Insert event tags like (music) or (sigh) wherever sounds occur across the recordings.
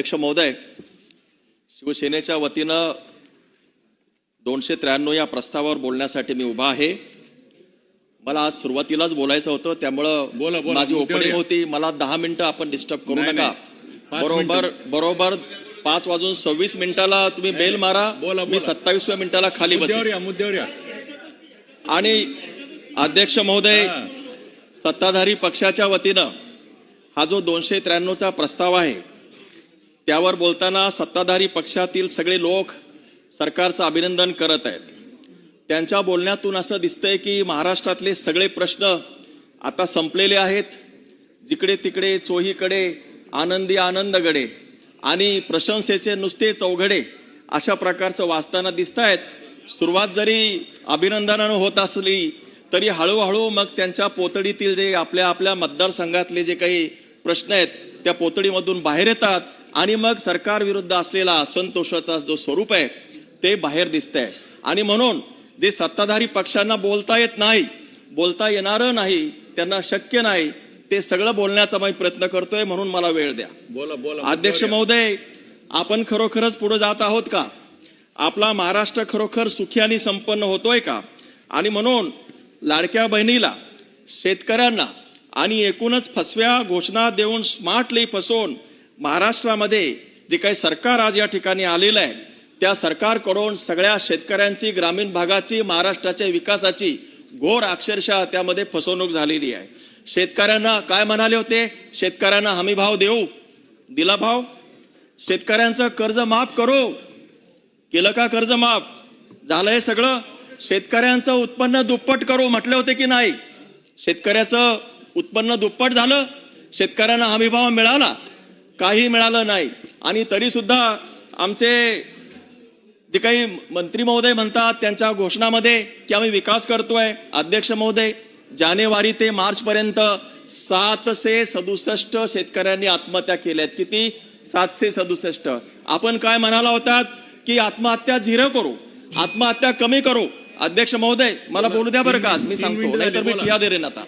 अध्यक्ष महोदय शिवसेनेच्या वतीनं दोनशे त्र्याण्णव या प्रस्तावावर बोलण्यासाठी मी उभा आहे मला आज सुरुवातीलाच बोलायचं होतं त्यामुळं. माझी ओपनिंग. होती मला दहा मिनिटं आपण डिस्टर्ब करू नका बरोबर बरोबर पाच वाजून सव्वीस मिनिटाला तुम्ही बेल मारा बोला, मी. सत्तावीसव्या मिनिटाला खाली या आणि अध्यक्ष महोदय. सत्ताधारी पक्षाच्या वतीनं हा जो दोनशे त्र्याण्णवचा प्रस्ताव आहे त्यावर बोलताना सत्ताधारी पक्षातील सगळे लोक सरकारचं अभिनंदन करत आहेत. त्यांच्या बोलण्यातून असं दिसतंय की महाराष्ट्रातले सगळे प्रश्न आता संपलेले आहेत. जिकडे तिकडे चोहीकडे आनंदी आनंदगडे आणि प्रशंसेचे नुसते चौघडे अशा प्रकारचं वाचताना दिसत आहेत सुरुवात जरी अभिनंदनानं होत असली तरी हळूहळू मग त्यांच्या पोतडीतील जे आपल्या आपल्या मतदारसंघातले जे काही प्रश्न आहेत त्या पोतडीमधून बाहेर येतात. आणि मग सरकार विरुद्ध असलेला असंतोषाचा जो स्वरूप आहे ते बाहेर दिसतंय. आणि म्हणून जे सत्ताधारी पक्षांना बोलता येत नाही बोलता येणारं नाही त्यांना शक्य नाही ते सगळं बोलण्याचा मी प्रयत्न करतोय म्हणून मला वेळ द्या. बोला बोला अध्यक्ष महोदय आपण खरोखरच पुढे जात आहोत का? आपला महाराष्ट्र खरोखर सुखी आणि संपन्न होतोय का? आणि म्हणून लाडक्या बहिणीला शेतकऱ्यांना आणि एकूणच फसव्या घोषणा देऊन स्मार्टली फसवून महाराष्ट्रामध्ये जे काही सरकार आज या ठिकाणी आलेलं आहे त्या सरकारकडून सगळ्या शेतकऱ्यांची ग्रामीण भागाची महाराष्ट्राच्या विकासाची घोर अक्षरशः त्यामध्ये फसवणूक झालेली आहे. शेतकऱ्यांना काय म्हणाले होते? शेतकऱ्यांना हमी भाव देऊ. दिला भाव. शेतकऱ्यांचं कर्ज माफ करू. केलं का कर्ज माफ? झालं हे सगळं. शेतकऱ्यांचं उत्पन्न दुप्पट करू म्हटले होते की नाही? शेतकऱ्याचं उत्पन्न दुप्पट झालं. शेतकऱ्यांना हमी भाव मिळाला. काही मिळालं नाही. आणि तरी सुद्धा आमचे जे काही मंत्री महोदय म्हणतात त्यांच्या घोषणामध्ये की आम्ही विकास करतोय. अध्यक्ष महोदय जानेवारी ते मार्च पर्यंत सातशे सदुसष्ट शेतकऱ्यांनी आत्महत्या केल्यात किती? सातशे सदुसष्ट. आपण काय म्हणाला होतात की आत्महत्या झिरो करू आत्महत्या कमी करू. अध्यक्ष महोदय मला बोलू द्या बरं का आज मी सांगतो. नाहीतर मी ठिया देईन आता.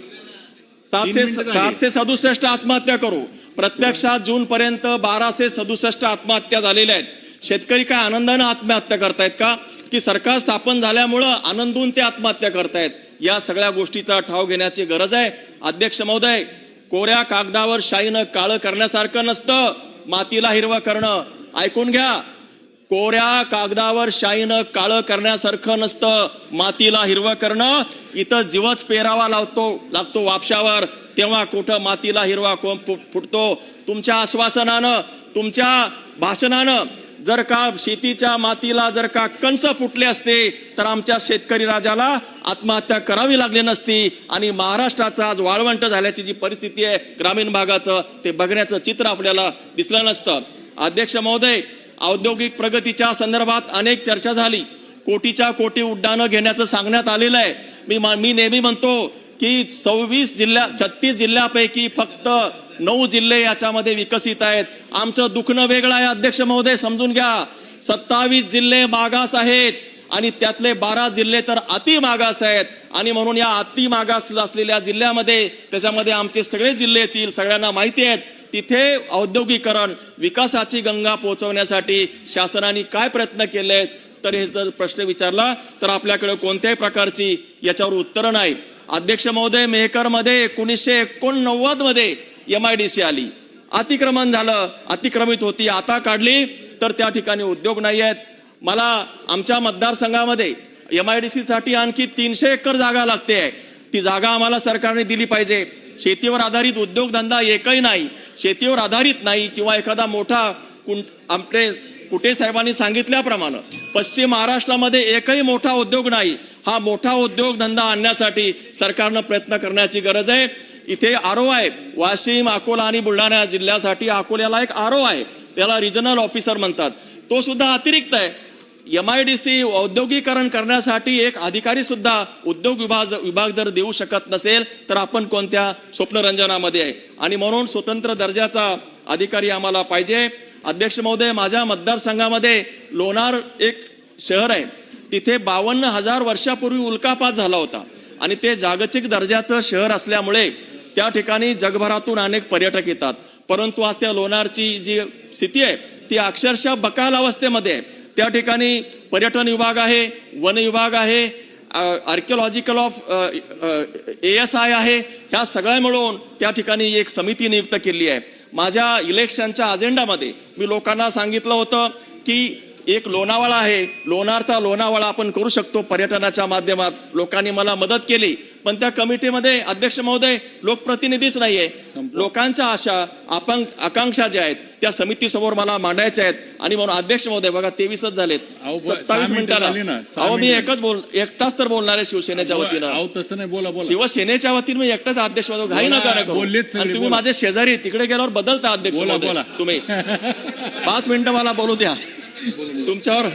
सातशे. सातशे सदुसष्ट आत्महत्या करू. प्रत्यक्षात जूनपर्यंत बाराशे सदुसष्ट आत्महत्या झालेल्या आहेत. शेतकरी काय आनंदानं आत्महत्या करतायत का? की सरकार स्थापन झाल्यामुळं आनंदून ते आत्महत्या करतायत? या सगळ्या गोष्टीचा ठाव घेण्याची गरज आहे. अध्यक्ष महोदय कोऱ्या कागदावर शाईनं काळं करण्यासारखं नसतं. मातीला हिरवं करणं. ऐकून घ्या. कोऱ्या कागदावर शाईनं काळं करण्यासारखं नसतं. मातीला हिरवं करणं. इथं जीवच पेरावा लावतो लागतो वापशावर. तेव्हा कुठं मातीला हिरवा कोंब फुटतो तुमच्या आश्वासनानं तुमच्या भाषणानं जर का शेतीच्या मातीला जर का कंस फुटले असते तर आमच्या शेतकरी राजाला आत्महत्या करावी लागली नसती. आणि महाराष्ट्राचा आज वाळवंट झाल्याची जी परिस्थिती आहे ग्रामीण भागाचं ते बघण्याचं चित्र आपल्याला दिसलं नसतं. अध्यक्ष महोदय औद्योगिक प्रगतीच्या संदर्भात अनेक चर्चा झाली. कोटीच्या कोटी उड्डाणं घेण्याचं सांगण्यात आलेलं आहे. मी मा- मी नेहमी म्हणतो की सव्वीस जिल्ह्या छत्तीस जिल्ह्यापैकी फक्त नऊ जिल्हे याच्यामध्ये विकसित आहेत. आमचं दुखणं वेगळं आहे अध्यक्ष महोदय समजून घ्या. सत्तावीस जिल्हे मागास आहेत आणि त्यातले बारा जिल्हे तर अति मागास आहेत. आणि म्हणून या अति मागास असलेल्या जिल्ह्यामध्ये त्याच्यामध्ये आमचे सगळे जिल्हे येतील सगळ्यांना माहिती आहेत. तिथे औद्योगिकरण विकासाची गंगा पोहोचवण्यासाठी शासनाने काय प्रयत्न केले तर हे जर प्रश्न विचारला तर आपल्याकडे कोणत्याही प्रकारची याच्यावर उत्तरं नाही. अध्यक्ष महोदय मेहकरमध्ये एकोणीसशे एकोणनव्वदमध्ये एम आय डी सी आली. अतिक्रमण झालं अतिक्रमित होती आता काढली तर त्या ठिकाणी उद्योग नाही आहेत. मला आमच्या मतदारसंघामध्ये एम आय डी सी साठी आणखी तीनशे एकर जागा लागते आहे. ती जागा आम्हाला सरकारने दिली पाहिजे. शेतीवर आधारित उद्योगधंदा एकही नाही. शेतीवर आधारित नाही किंवा एखादा मोठा कुं- आपले कुठे साहेबांनी सांगितल्याप्रमाणे पश्चिम महाराष्ट्रामध्ये एकही मोठा उद्योग नाही. हा मोठा उद्योगधंदा आणण्यासाठी सरकारनं प्रयत्न करण्याची गरज आहे. इथे आरो आहे. वाशिम अकोला आणि बुलढाणा जिल्ह्यासाठी अकोल्याला एक आरो आहे. त्याला रिजनल ऑफिसर म्हणतात. तो सुद्धा अतिरिक्त आहे. एम आय डी सी औद्योगिकरण करण्यासाठी एक अधिकारी सुद्धा उद्योग विभाग विभाग जर देऊ शकत नसेल तर आपण कोणत्या स्वप्नरंजनामध्ये आहे? आणि म्हणून स्वतंत्र दर्जाचा अधिकारी आम्हाला पाहिजे. अध्यक्ष महोदय माझ्या मतदारसंघामध्ये लोणार एक शहर आहे. तिथे बावन्न हजार वर्षापूर्वी उल्कापात झाला होता आणि ते जागतिक दर्जाचं शहर असल्यामुळे त्या ठिकाणी जगभरातून अनेक पर्यटक येतात. परंतु आज त्या लोणारची जी स्थिती आहे ती अक्षरशः बकाल अवस्थेमध्ये आहे. त्या ठिकाणी पर्यटन विभाग आहे वन विभाग आहे archaeological of A S I आहे. ह्या सगळ्या मिळून त्या ठिकाणी एक समिती नियुक्त केली आहे. माझ्या इलेक्शनच्या अजेंडामध्ये मी लोकांना सांगितलं होतं की एक लोणावळा आहे. लोणारचा लोणावळा आपण करू शकतो पर्यटनाच्या माध्यमात. लोकांनी मला मदत केली. पण त्या कमिटीमध्ये अध्यक्ष महोदय लोकप्रतिनिधीच नाहीये. लोकांच्या आशा आपण आकांक्षा ज्या आहेत त्या समितीसमोर मला मांडायच्या आहेत. आणि म्हणून अध्यक्ष महोदय बघा तेवीसच झालेत. सत्तावीस मिनिटाला. अहो मी. एकच बोल एकटाच तर बोलणार आहे शिवसेनेच्या वतीनं. शिवसेनेच्या वतीनं मी एकटाच अध्यक्ष महोदय. घाई नका आणि तुम्ही. माझे शेजारी तिकडे गेल्यावर बदलता अध्यक्ष महोदय. तुम्ही. (laughs) पाच मिनिटं मला बोलू द्या. तुमच्यावर